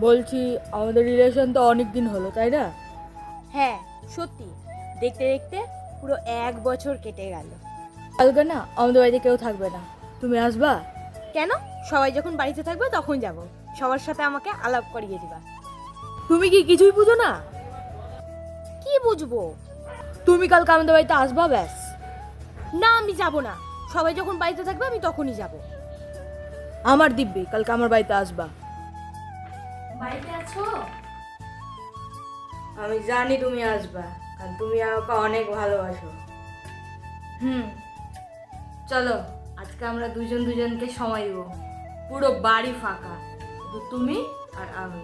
বলছি আমাদের রিলেশন তো অনেক দিন হলো তাই না? হ্যাঁ সত্যি। দেখতে দেখতে পুরো এক বছর কেটে গেল। কালকে না আমাদের বাড়িতে কেউ থাকবে না। তুমি আসবা? কেন? সবাই যখন বাড়িতে থাকবে তখন যাব। সবার সাথে আমাকে আলাপ করিয়ে দিবা। তুমি কি কিছুই বুঝো না? কি বুঝব? তুমি কালকে আমাদের বাড়িতে আসবা ব্যাস। না আমি যাব না। সবাই যখন বাড়িতে থাকবে আমি তখনই যাব। আমার দিব্যি কালকে আমার বাড়িতে আসবা। বাড়িতে আছো? আমি জানি তুমি আসবা কারণ তুমি আমাকে অনেক ভালোবাসো। হুম। চলো আজকে আমরা দুজন দুজনকে সময় দেবো। পুরো বাড়ি ফাঁকা শুধু তুমি আর আমি।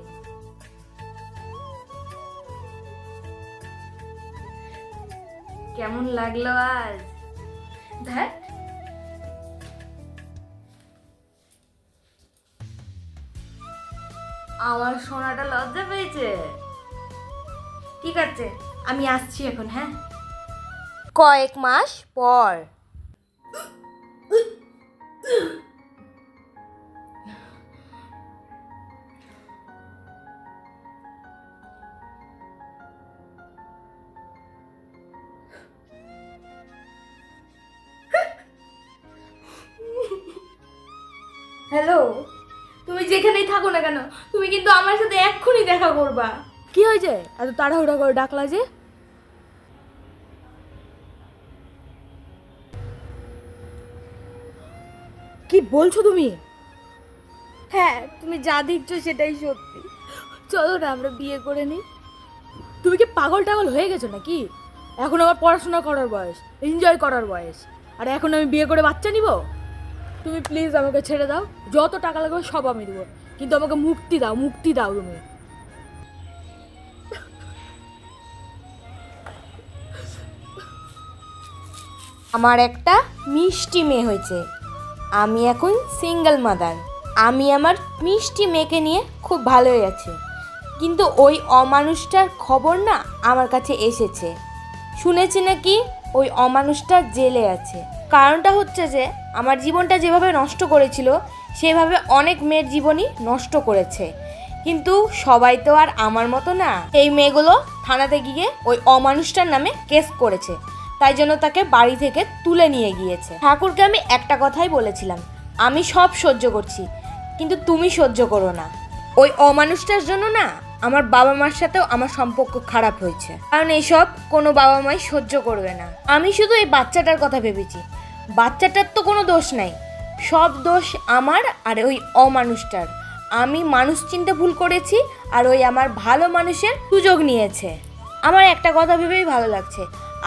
কেমন লাগল আজ? দেখ আমার সোনাটা লজ্জা পেয়েছে। ঠিক আছে আমি আসছি এখন হ্যাঁ? কয়েক মাস পর। হ্যালো? তুমি যেখানেই থাকো না কেন তুমি কিন্তু আমার সাথে এক্ষুনি দেখা করবা। কি হয়েছে? এত তাড়াহুড়া করে ডাকলা যে? কি বলছো তুমি? হ্যাঁ তুমি যা দেখছ সেটাই সত্যি। চলো না আমরা বিয়ে করে নিই। তুমি কি পাগল টাগল হয়ে গেছো নাকি? এখন আমার পড়াশোনা করার বয়স এনজয় করার বয়স। আর এখন আমি বিয়ে করে বাচ্চা নিব? তুমি প্লিজ আমাকে ছেড়ে দাও। যত টাকা লাগবে সব আমি দেবো। কিন্তু আমাকে মুক্তি দাও মুক্তি দাও তুমি। আমার একটা মিষ্টি মেয়ে হয়েছে। আমি এখন সিঙ্গেল মাদার আমি আমার মিষ্টি মেয়েকে নিয়ে খুব ভালোই আছি। কিন্তু ওই অমানুষটার খবর না আমার কাছে এসেছে। শুনেছি নাকি ওই অমানুষটা জেলে আছে। কারণটা হচ্ছে যে, আমার জীবনটা যেভাবে নষ্ট করেছিল, সেভাবে অনেক মেয়ের জীবনই নষ্ট করেছে। কিন্তু সবাই তো আর আমার মতো না। এই মেয়েগুলো থানাতে গিয়ে ওই অমানুষটার নামে কেস করেছে। তাই জন্য তাকে বাড়ি থেকে তুলে নিয়ে গিয়েছে। ঠাকুরকে আমি একটা কথাই বলেছিলাম, আমি সব সহ্য করছি, কিন্তু তুমি সহ্য করো না। ওই অমানুষটার জন্য না, আমার বাবা মার সাথেও আমার সম্পর্ক খারাপ হয়েছে। কারণ এইসব কোনো বাবা মাই সহ্য করবে না। আমি শুধু এই বাচ্চাটার কথা ভেবেছি। বাচ্চাটার তো কোনো দোষ নাই। সব দোষ আমার আর ওই অমানুষটার। আমি মানুষ চিনতে ভুল করেছি আর ওই আমার ভালো মানুষের সুযোগ নিয়েছে। আমার একটা কথা ভেবেই ভালো লাগছে।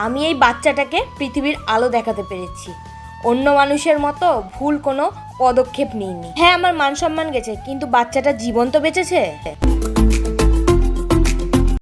আমি এই বাচ্চাটাকে পৃথিবীর আলো দেখাতে পেরেছি। অন্য মানুষের মতো ভুল কোনো পদক্ষেপ নিইনি। হ্যাঁ আমার মান সম্মান গেছে, কিন্তু বাচ্চাটা জীবন তো বেঁচেছে।